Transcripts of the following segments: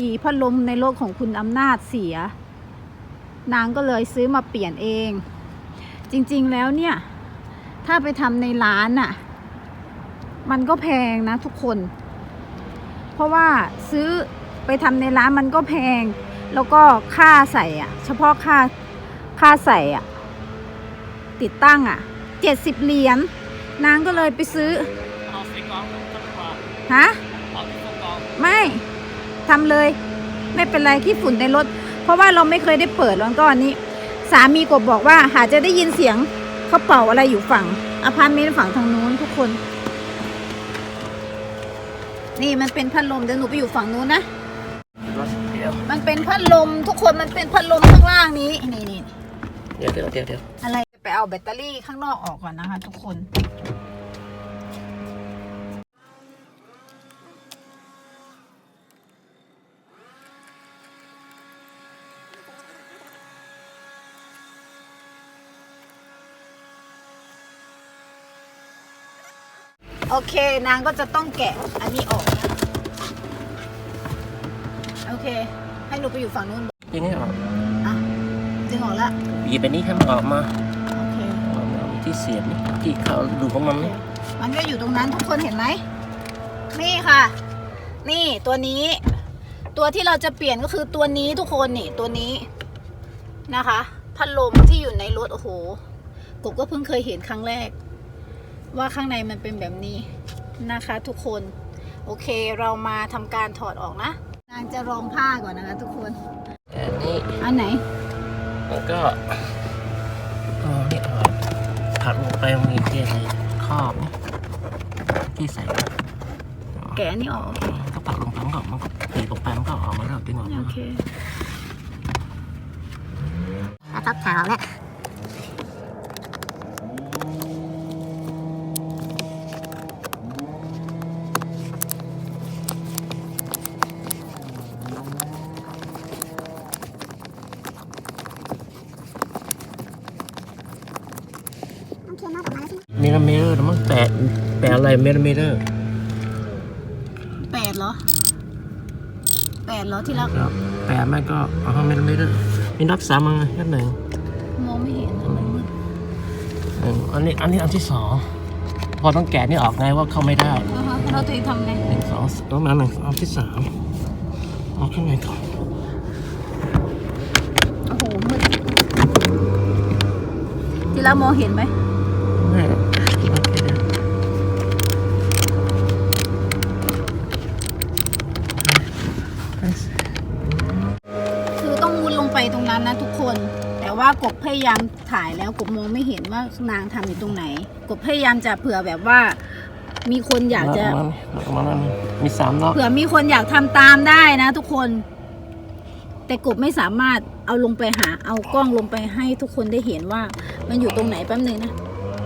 ดีพัดลมในรถของคุณอำนาจเสีย นางก็เลยซื้อมาเปลี่ยนเอง จริงๆแล้วเนี่ย ถ้าไปทำในร้านน่ะ มันก็แพงนะทุกคน เพราะว่าซื้อไปทำในร้านมันก็แพง แล้วก็ค่าใส่อะเฉพาะค่าค่าใส่อะติดตั้งอะเจ็ดสิบเหรียญนางก็เลยไปซื้อเอาใส่กล่องทำดีกว่าฮะเอาใส่กล่องไม่ ทำเลย ไม่เป็นไรขี้ฝุ่นในรถ เพราะว่าเราไม่เคยได้เปิดแล้วก็อันนี้ สามีกบบอกว่าหาจะได้ยินเสียงเขาเป่าอะไรอยู่ฝั่งอพาร์ตเมนต์ฝั่งทางนู้นทุกคน นี่มันเป็นพัดลมเดี๋ยวหนูไปอยู่ฝั่งนู้นนะเดี๋ยวมันเป็นพัดลมทุกคนมันเป็นพัดลมข้างล่างนี้นี่นี่เดี๋ยวเดี๋ยวเดี๋ยวเดี๋ยวอะไรไปเอาแบตเตอรี่ข้างนอกออกก่อนนะคะ ทุกคน โอเคนางก็จะต้องแกะอันนี้ออกนะโอเค ให้หนูไปอยู่ฝั่งนู้นทีนี้ออกอะดึงออกแล้วหยิบไปนี้ให้มันออกมาโอเคเอามาที่เสียบนี่ที่เขาดูของมันนี่มันก็อยู่ตรงนั้นทุกคนเห็นไหมนี่ค่ะ นี่ตัวนี้ ตัวที่เราจะเปลี่ยนก็คือตัวนี้ทุกคนนี่ตัวนี้นะคะ พัดลมที่อยู่ในรถโอ้โหกบก็เพิ่งเคยเห็นครั้งแรก ว่าข้างในมันเป็นแบบนี้นะคะทุกคน โอเคเรามาทำการถอดออกนะ นางจะรองผ้าก่อนนะคะทุกคนแต่อันนี้อันไหนมันก็เอานี่ออกผัดลงไปมีที่อะไรครอบนี่ที่ใส่แกะอันนี้ออกก็ปักลงไปมันก็มันก็ตีลงไปมันก็ออกมาแล้วดึงออกมา โอเคนะครับขาวแล้ว โอเคมาประมาณนี้ เมรเมเรอร์มันแปะ แปะอะไรเมรเมเรอร์แปดเหรอแปดเหรอที่รักแล้วแปะมันก็เอาเมรเมเรอร์มีนับสามมาแค่หนึ่งมองไม่เห็นอะมันมืดหนึ่งอันนี้อันนี้อันที่สองพอต้องแกะนี่ออกไงว่าเข้าไม่ได้อ่าฮะเราตัวเองทำไงหนึ่งสองประมาณหนึ่งอันที่สามเอาข้างในก่อนโอ้โหมืดที่รักมองเห็นไหมไม่หรอกโอเคเดี๋ยว คือ ต้องมุดลงไปตรงนั้นนะทุกคน แต่ว่ากบพยายามถ่ายแล้วกบมองไม่เห็นว่านางทำอยู่ตรงไหน กบพยายามจะเผื่อแบบว่า มีคนอยากจะมันมันมันมีสามน็อกเผื่อมีคนอยากทำตามได้นะ ทุกคน แต่กบไม่สามารถเอาลงไปหา เอากล้องลงไปให้ทุกคนได้เห็นว่า มันอยู่ตรงไหนแป๊บหนึงนะ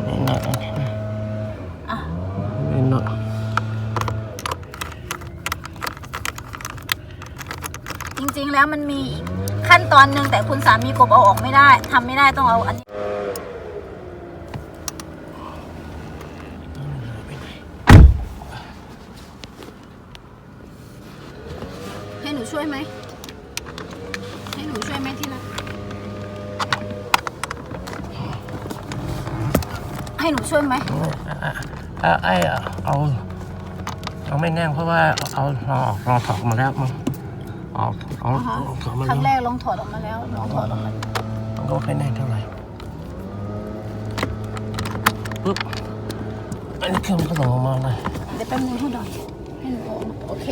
นี่น็อตอันนี้อะนี่น็อตจริงๆแล้วมันมีอีก ขั้นตอนหนึ่งแต่คุณสามีกบเอาออกไม่ได้ทำไม่ได้ต้องเอาอันนี้ให้หนูช่วยไหมให้หนูช่วยไหมที่รักให้หนูช่วยไหมอะไอ้เอาเอาไม่แน่เพราะว่าเอาลองออกลองถอดมาแล้วมัน ออกเอาอ่าฮะถอดมาครั้งแรกลองถอดออกมาแล้วลองถอดออกมามันก็ไม่ค่อยแน่นเท่าไหร่ปุ๊บอันนี้เครื่องมันก็ส่งออกมาเลยเดี๋ยวแป๊บนึงพูดหน่อยให้หนูโอเค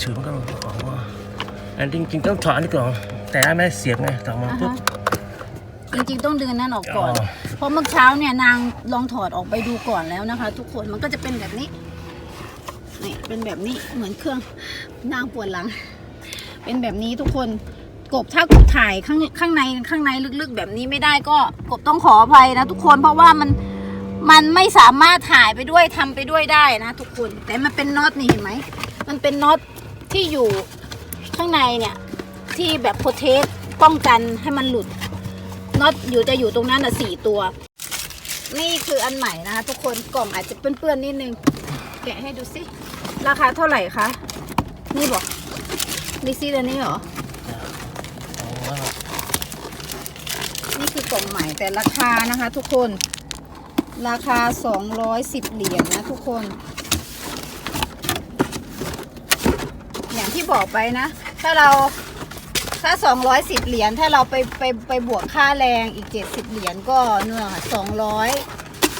ถือมันก็ลงออกมาอันจริงๆต้องถอดอันนี้ก่อนแต่ไม่ได้เสียบไงถอดมาปุ๊บจริงๆต้องดึงนนั้นออกก่อน เพราะเมื่อเช้าเนี่ยนางลองถอดออกไปดูก่อนแล้วนะคะ ทุกคนมันก็จะเป็นแบบนี้นี่เป็นแบบนี้เหมือนเครื่องนางปวดหลัง เป็นแบบนี้ทุกคนกบถ้ากบถ่ายข้างข้างในข้างในลึกๆ แบบนี้ไม่ได้ก็กบต้องขออภัยนะทุกคนเพราะว่ามันมันไม่สามารถถ่ายไปด้วยทำไปด้วยได้นะ ทุกคน แต่มันเป็นน็อตนี่เห็นไหมมันเป็นน็อตที่อยู่ข้างในเนี่ยที่แบบโปรเทสป้องกันให้มันหลุด น็อตอยู่จะอยู่ตรงนั้นอะสี่ตัว นี่คืออันใหม่นะคะทุกคนกล่องอาจจะเปื้อนๆนิดนึง แกะให้ดูสิ ราคาเท่าไหร่คะ นี่บอกนี่ซีตัวนี้เหรอโอ้ว่านี่คือกล่องใหม่แต่ราคานะคะ ทุกคน ราคา 210 เหรียญนะทุกคน อย่างที่บอกไปนะ ถ้าเรา ถ้า 210 เหรียญถ้าเราไปไปไปบวกค่าแรงอีก 70 เหรียญก็เนื้อค่ะ200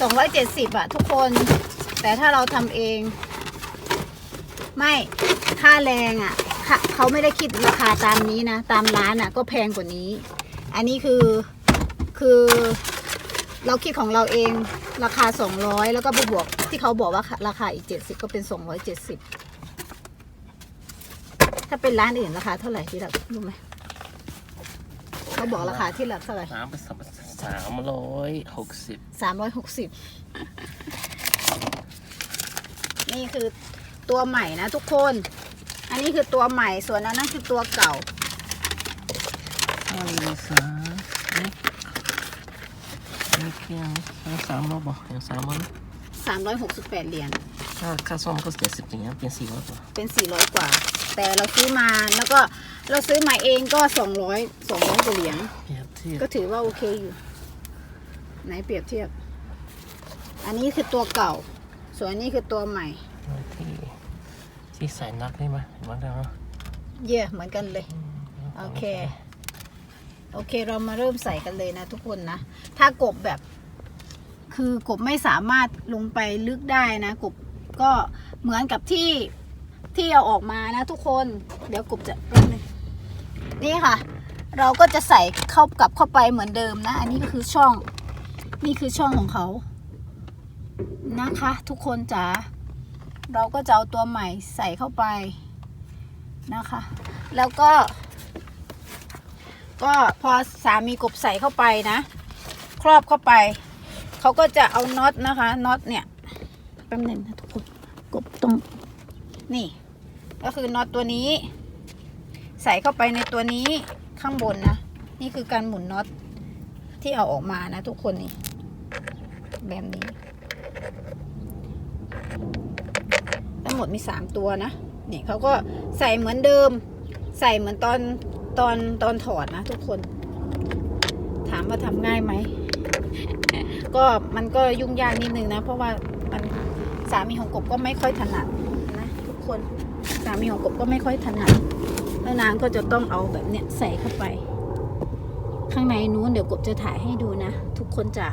270อะทุกคน แต่ถ้าเราทำเอง ไม่ค่าแรงอะค่ะเขาไม่ได้คิดราคาตามนี้นะ ตามร้านอะก็แพงกว่านี้ อันนี้คือคือเราคิดของเราเองราคา 200 แล้วก็ไปบวกที่เขาบอกว่าราคาอีก 70 ก็เป็น 270 ถ้าเป็นร้านอื่นราคาเท่าไหร่ที่เรารู้ไหม เขาบอกราคาที่หลักเท่าไหร่สามเป็นสามสามร้อยหกสิบสามร้อยหกสิบนี่คือตัวใหม่นะทุกคน อันนี้คือตัวใหม่ส่วนอันนั้นคือตัวเก่าห้าลิสานี่นี่เพียงยังสามร้อยบอกยังสามร้อย368เหรียยญค่าค่าซ่อมก็เจ็ดสิบอย่างเงี้ยเป็นสี่ร้อยกว่าเป็น400กว่า แต่เราซื้อมาแล้วก็ เราซื้อมาเองก็200 200กว่าเหรียญเปรียบเทียบก็ถือว่าโอเคอยู่ ไหนเปรียบเทียบ อันนี้คือตัวเก่า ส่วนอันนี้คือตัวใหม่ ที่ที่ใส่นักนี่ไหมเห็นไหมเนาะเย่เหมือนกันเลย โอเค โอเคเรามาเริ่มใส่กันเลยนะทุกคนนะ ถ้ากบแบบ คือกบไม่สามารถลงไปลึกได้นะ กบก็เหมือนกับที่ที่เอาออกมานะทุกคน เดี๋ยวกบจะแป๊บ นี่ค่ะ เราก็จะใส่เข้ากลับเข้าไปเหมือนเดิมนะ อันนี้ก็คือช่องนี่คือช่องของเขานะคะ ทุกคนจ๋าเราก็จะเอาตัวใหม่ใส่เข้าไปนะคะ แล้วก็ ก็พอสามีกบใส่เข้าไปนะ ครอบเข้าไป เขาก็จะเอาน็อตนะคะน็อตเนี่ยแป๊บหนึงนะทุกคนกบตรงนี่ ก็คือน็อตตัวนี้ ใส่เข้าไปในตัวนี้ข้างบนนะ นี่คือการหมุนน็อตที่เอาออกมานะทุกคนนี่ แบบนี้ ทั้งหมดมีสามตัวนะนี่เขาก็ใส่เหมือนเดิม ใส่เหมือนตอนตอนตอนถอดนะทุกคน ถามว่าทำง่ายไหม ก็มันก็ยุ่งยากนิดนึงนะ เพราะว่ามันสามีของกบก็ไม่ค่อยถนัดนะทุกคนสามีของกบก็ไม่ค่อยถนัด แล้วนางก็จะต้องเอาแบบเนี้ยใส่เข้าไป ข้างในนู้นเดี๋ยวกบจะถ่ายให้ดูนะ ทุกคนจ๋า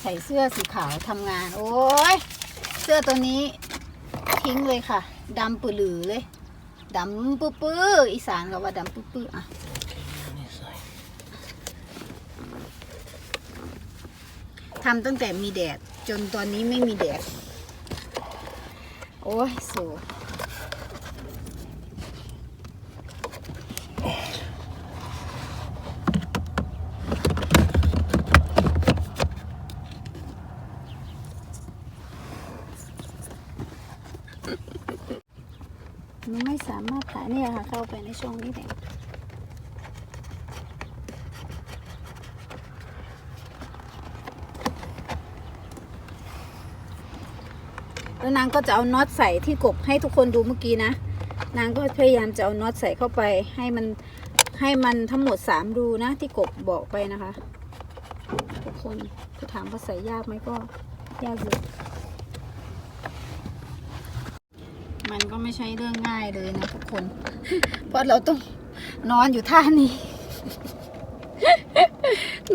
ใส่เสื้อสีขาวทำงาน โอ้ยเสื้อตัวนี้ทิ้งเลยค่ะดำปือหลือเลยดำปื้อปื้ออีสานก็ว่าดำปื้อปื้ออะทำตั้งแต่มีแดด จนตอนนี้ไม่มีแดด โอ้ยสูมันไม่สามารถถ่าย เข้าไปในช่องนี้แต่แล้วนางก็จะเอาน็อตใส่ที่กบให้ทุกคนดูเมื่อกี้นะ นางก็พยายามจะเอาน็อตใส่เข้าไปให้มันให้มันทั้งหมดสามรูนะที่กบบอกไปนะคะ ทุกคนจะถามว่าใส่ยากไหมก็ยากอยู่ มันก็ไม่ใช่เรื่องง่ายเลยนะทุกคน เพราะเราต้องนอนอยู่ท่านี้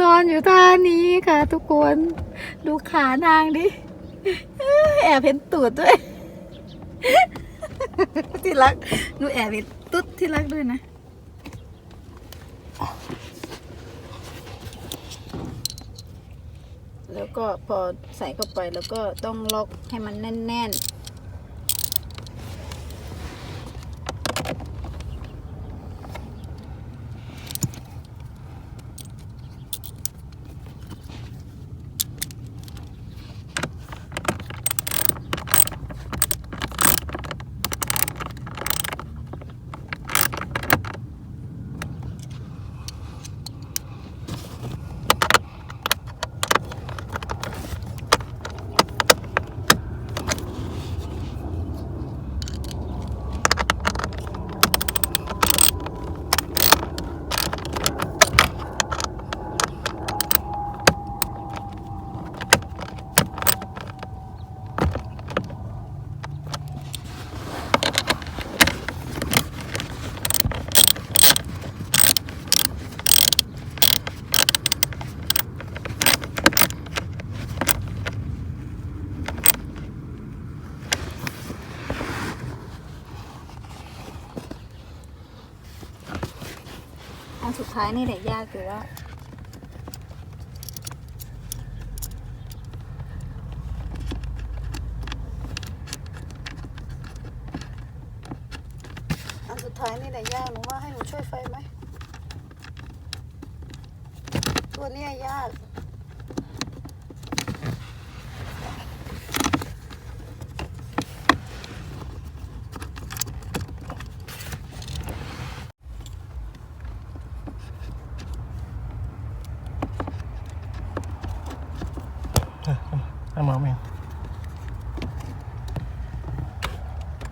นอนอยู่ท่านี้ค่ะทุกคน ดูขานางดิ แอบเห็นตูดด้วย ที่รักหนูแอบเห็นตุ๊ดที่รักด้วยนะแล้วก็พอใส่เข้าไปแล้วก็ต้องล็อกให้มันแน่น ๆ ท้ายนี่แหละยากคือว่าอันสุดท้ายนี่แหละยากหนูว่าให้หนูช่วยไฟไหมตัวนี้ยาก ถ้ามองไม่เห็น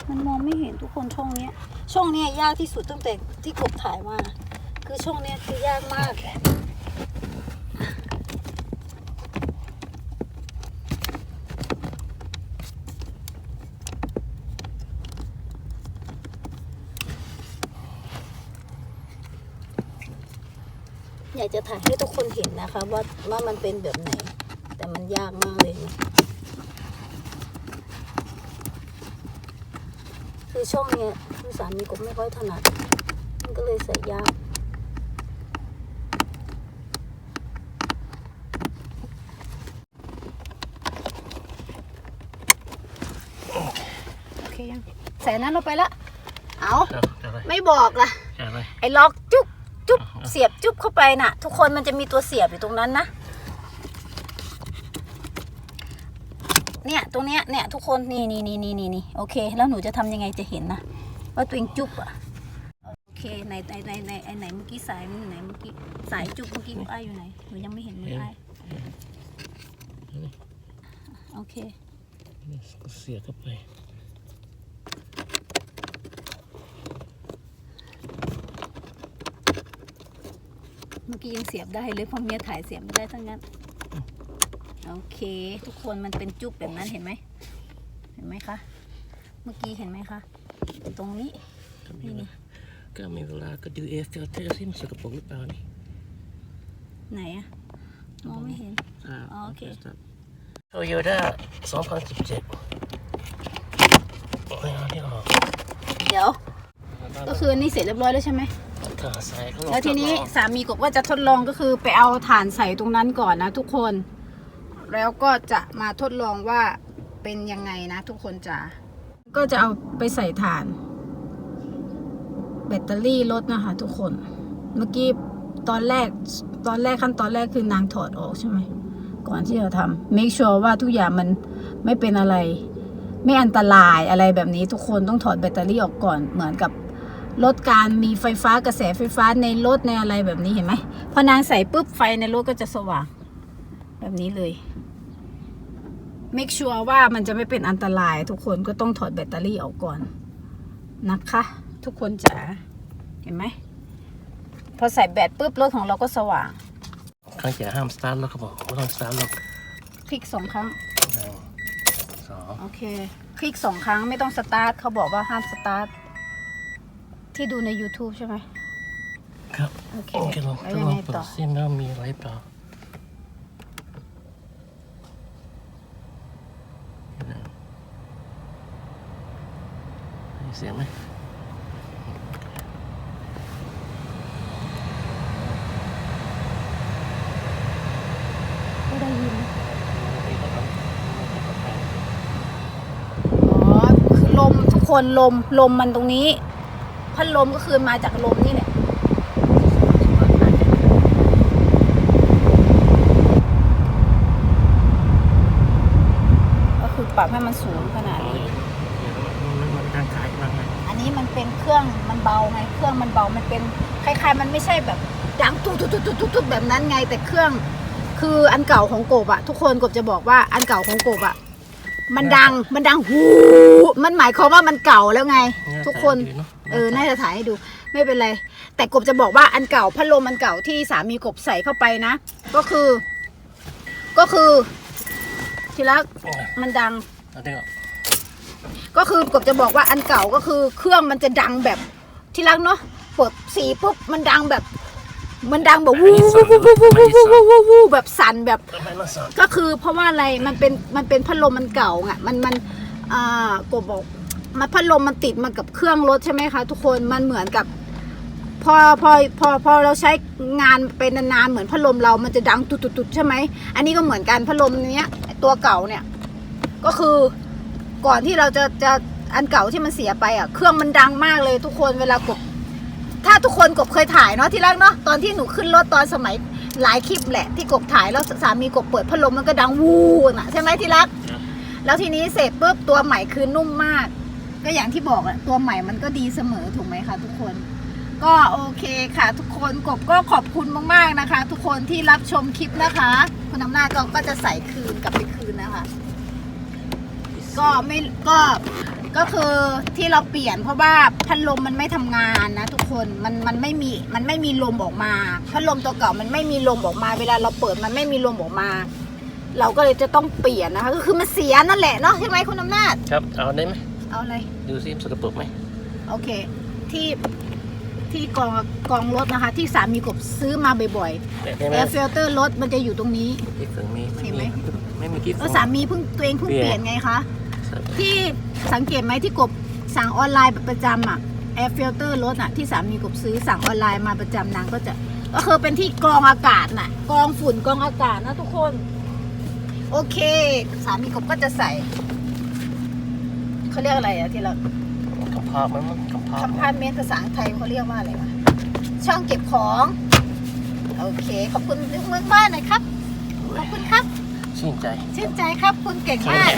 มันมองไม่เห็นทุกคนช่องเนี้ย ช่องเนี้ ยากที่สุดตั้งแต่ที่กบถ่ายมา คือช่องนี้คือยากมาก อยากจะถ่ายให้ทุกคนเห็นนะคะ ว่าว่ามันเป็นแบบไหน แต่มันยากมากเลยนะคือช่องเนี้ย สามีก็ไม่ค่อยถนัด มันก็เลยใส่ยากโอเคยังใส่นั้นลงไปละ เอาเดี๋ยวเดี๋ยวอะไรไม่บอกล่ะเดี๋ยวอะไรไอ้ล็อกจุ๊บจุ๊บอ่าเสียบจุ๊บเข้าไปน่ะ ทุกคนมันจะมีตัวเสียบอยู่ตรงนั้นนะ เนี่ยตรงเนี้ยเนี่ยทุกคนนี่นี่นี่นี่นี่นี่โอเค แล้วหนูจะทำยังไงจะเห็นนะ ว่าตัวเองจุ๊บอะโอเคในในในในไอไหนเมื่อกี้สายมันอยู่ไหนเมื่อกี้สายจุ๊บเมื่อกี้มืออ้ายอยู่ไหนหนูยังไม่เห็นมืออ้ายโอเคนี่เสียบเข้าไปเมื่อกี้ยังเสียบได้เลยเพราะเมียถ่ายเสียบไม่ได้ทั้งนั้น โอเค ทุกคนมันเป็นจุ๊บแบบนั้นเห็นไหม เห็นไหมคะ เมื่อกี้เห็นไหมคะ ตรงนี้ก็มีเวลาก็มีเวลาก็ดูเอฟฟิลเตอร์ที่มันสกปรกหรือเปล่านี่ไหนอะมองไม่เห็นอ่าอ๋อโอเคโตโยต้า2017โอ้ยเอาที่ออกเดี๋ยว ก็คืออันนี่เสร็จเรียบร้อยแล้วใช่ไหมก็ใส่ข้างนอกแล้วทีนี้สามีกบว่าจะทดลองก็คือไปเอาถ่านใส่ตรงนั้นก่อนนะทุกคน แล้วก็จะมาทดลองว่าเป็นยังไงนะทุกคนจ๋า ก็จะเอาไปใส่ถ่าน แบตเตอรี่รถนะคะทุกคน เมื่อกี้ตอนแรกตอนแรกขั้นตอนแรกคือนางถอดออกใช่ไหมก่อนที่จะทำ make sure ว่าทุกอย่างมันไม่เป็นอะไร ไม่อันตรายอะไรแบบนี้ทุกคนต้องถอดแบตเตอรี่ออกก่อนเหมือนกับลดการมีไฟฟ้ากระแสไฟฟ้าในรถในอะไรแบบนี้เห็นไหมพอนางใส่ปุ๊บไฟในรถก็จะสว่าง แบบนี้เลย make sure ว่ามันจะไม่เป็นอันตราย ทุกคนก็ต้องถอดแบตเตอรี่ออกก่อนนะคะ ทุกคนจ๋าเห็นไหมพอใส่แบตปุ๊บรถของเราก็สว่างข้างจะห้ามสตาร์ทรถเขาบอกไม่ต้องสตาร์ทรถคลิกสองครั้งหนึ่งสองโอเค คลิกสองครั้งไม่ต้องสตาร์ทเขาบอกว่าห้ามสตาร์ทที่ดูใน YouTube ใช่ไหมครับ โอเคโอเคลองแล้วทดยัลงองไงเปิต่อดซิมแล้วมีอะไรเปล่า เสียงไหมไม่ได้ยินนะอ๋อ คือลมทุกคนลมลมมันตรงนี้ พัดลมก็คือมาจากลมนี่แหละก็คือปรับให้มันสูงขนาดนี้ มันมันร่างกายร่างกาย อันนี้มัน เป็นเครื่องมันเบาไงเครื่องมันเบามันเป็นคล้ายๆ มันไม่ใช่แบบดังตุ๊ดตุ๊ดตุ๊ดตุ๊ดตุ๊ดแบบนั้นไง แต่เครื่องคืออันเก่าของกบอะทุกคนกบจะบอกว่าอันเก่าของกบอะมันดังมันดังหูมันหมายความว่ามันเก่าแล้วไง ทุกคนเออน่าจะถ่ายให้ดู ไม่เป็นไร แต่กบจะบอกว่าอันเก่าพัดลมอันเก่าที่สามีกบใส่เข้าไปนะ ก็คือ ก็คือ ทีละมันดังเอาเดี๋ยว ก็คือกบจะบอกว่าอันเก่าก็คือเครื่องมันจะดังแบบที่รักเนาะปดสีปุ๊บมันดังแบบ มันดังแบบวู้วู้วู้วู้วู้วู้วู้วู้วู้แบบสั่นแบบทำไมมาสอนก็คือเพราะว่าอะไรมันเป็นมันเป็นพัดลมมันเก่าไงมันมันอ่ากบบอกมันพัดลมมันติดมากับเครื่องรถใช่ไหมคะ ทุกคนมันเหมือนกับพพอพอพอพอเราใช้งานเป็นนานๆเหมือนพัดลมเรามันจะดังตุดๆๆใช่ไหมอันนี้ก็เหมือนกันพัดลมเนี้ยตัวเก่าเนี่ย ก็คือ ก่อนที่เราจะจะอันเก่าที่มันเสียไปอะ เครื่องมันดังมากเลยทุกคนเวลากบ ถ้าทุกคนกบเคยถ่ายเนาะที่แรกเนาะตอนที่หนูขึ้นรถตอนสมัยหลายคลิปแหละที่กบถ่ายแล้วสามีกบเปิดพัดลมมันก็ดังวูน่ะใช่ไหมที่รัก แล้วทีนี้เสร็จปุ๊บตัวใหม่คือนุ่มมาก ก็อย่างที่บอกอะตัวใหม่มันก็ดีเสมอถูกไหมคะทุกคน ก็โอเคค่ะ ทุกคนกบก็ขอบคุณมากๆนะคะ ทุกคนที่รับชมคลิปนะคะ คุณอำนาจก็ก็จะใส่คืนกลับไปคืนนะคะ ก็ไม่ก็ก็คือที่เราเปลี่ยนเพราะว่าพัดลมมันไม่ทำงานนะ ทุกคนมันมันไม่มีมันไม่มีลมออกมาพัดลมตัวเก่ามันไม่มีลมออกมา เวลาเราเปิดมันไม่มีลมออกมา เราก็เลยจะต้องเปลี่ยนนะคะก็คือมันเสียนั่นแหละเนาะใช่ไหมคุณอำนาจครับ เอาได้ไหมเอาเลย ดูซิสกปรกไหมโอเค ที่ที่กองกองรถนะคะ ที่สามีกบซื้อมาบ่อยได้ๆไหมแอร์ฟิลเตอร์รถมันจะอยู่ตรงนี้กิ๊กถึงมีเห็นไหม ไม่มีกิ๊กแล้วสามีเพิ่งตัวเองเพิ่งเปเปลี่ลี่ยยนนไงคะ ที่สังเกตไหมที่กบสั่งออนไลน์ประจำอะแอร์ฟิลเตอร์รถอะที่สามีกบซื้อสั่งออนไลน์มาประจำนางก็จะก็คือเป็นที่กรองอากาศน่ะกรองฝุ่นกรองอากาศนะทุกคน โอเค สามีกบก็จะใส่เขาเรียกอะไรอะที่เรากระเพาะมันมั้งกระเพาะคำพาร์ตเมนต์ภาษาไทยเขาเรียกว่าอะไรวะช่องเก็บของ โอเค ขอบคุณเมืองบ้านหน่อยครับ ขอบคุณครับ ชื่นใจ ชื่นใจครับ คุณเก่งมาก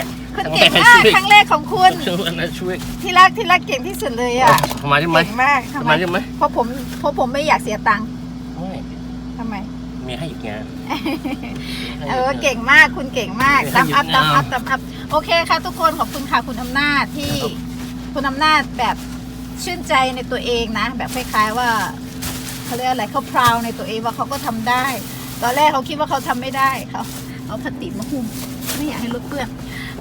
ครั้คุณงแรกเก่งมากครั้งแรกครั้งแรกของคุณช่วยอันนั้นช่วยที่รักที่รักเก่งที่สุดเลยอะทำไมใช่ไหมเก่งมากทำทำไมไมใช่ไหมเพราะผมเพราะผมไม่อยากเสียตังค์ไม่ทำไมมีให้อีกงานเออเก่งมากคุณเก่งมากให้ตามอัพหยุดตามอัพงานตามอัพโอเคค่ะทุกคนขอบคุณค่ะคุณอำนาจที่ครับคุณอำนาจแบบชื่นใจในตัวเองนะ แบบคล้ายๆว่าเขาเรียกอะไรเขาพราวในตัวเองว่าเขาก็ทำได้ ตอนแรกเขาคิดว่าเขาทำไม่ได้เขาเอาพลาสติกมาหุ้มไม่อยากให้รถเปื้อน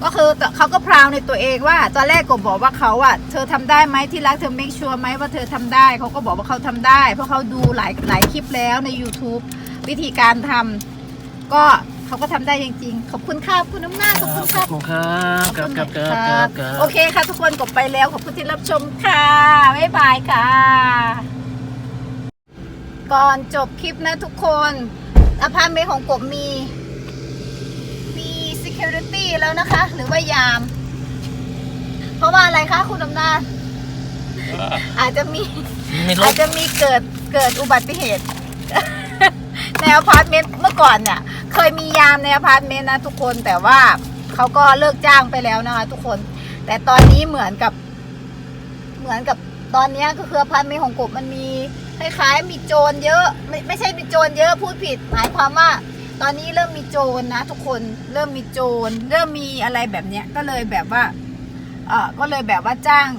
ก็คือเขาก็พราวในตัวเองว่า ตอนแรกก็บอกว่าเขาอะเธอทำได้ไหมที่รักเธอ make sure ไหมว่าเธอทำได้เขาก็บอกว่าเขาทำได้ เพราะเขาดูหลายหลายคลิปแล้วใน YouTube วิธีการทำก็เขาก็ทำได้จริงๆ ขอบคุณค่ะคุณน้ำหน้าจขอบคุณขคอรับบคุณครับครับครับครับครับครับโอเคค่ะทุกคนกดไปแล้วขอบคุณที่รับชมค่ะบ๊ายบายค่ะ ก่อนจบคลิปนะทุกคนอพาร์ตเมนต์ของกบมีมี security แล้วนะคะ หรือว่ายาม เพราะว่าอะไรคะคุณอำนาจ อาจจะมีมีรอาถจจะมีเกิดเกิดอุบัติเหตุ ในอพาร์ตเมนต์เมื่อก่อนเนี่ย เคยมียามในอพาร์ตเมนต์นะทุกคนแต่ว่าเขาก็เลิกจ้างไปแล้วนะคะทุกคน แต่ตอนนี้เหมือนกับ เหมือนกับตอนเนี้ยก็คืออพาร์ตเมนต์ของกบมันมีคล้ายๆมีโจรเยอะ ไม่ไม่ใช่มีโจรเยอะพูดผิด หมายความว่า ตอนนี้เริ่มมีโจรนะทุกคนเริ่มมีโจร เริ่มมีอะไรแบบเนี้ยก็เลยแบบว่าเออก็เลยแบบว่าจ้าง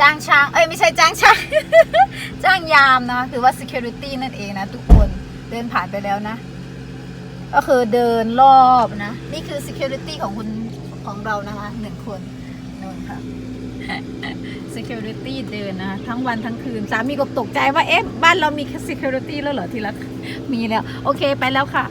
จ้างช่าง เอ้ยไม่ใช่จ้างช่าง จ้างยามนะถือว่า security นั่นเองนะทุกคนเดินผ่านไปแล้วนะ ก็คือเดินรอบนะ นี่คือ security ของคุณของเรานะคะหนึ่งคนนู่นค่ะ security เดินนะทั้งวันทั้งคืน สามีก็ตกใจว่า เอ๊ะ บ้านเรามี security แล้วเหรอทีละมีแล้ว โอเคไปแล้วค่ะ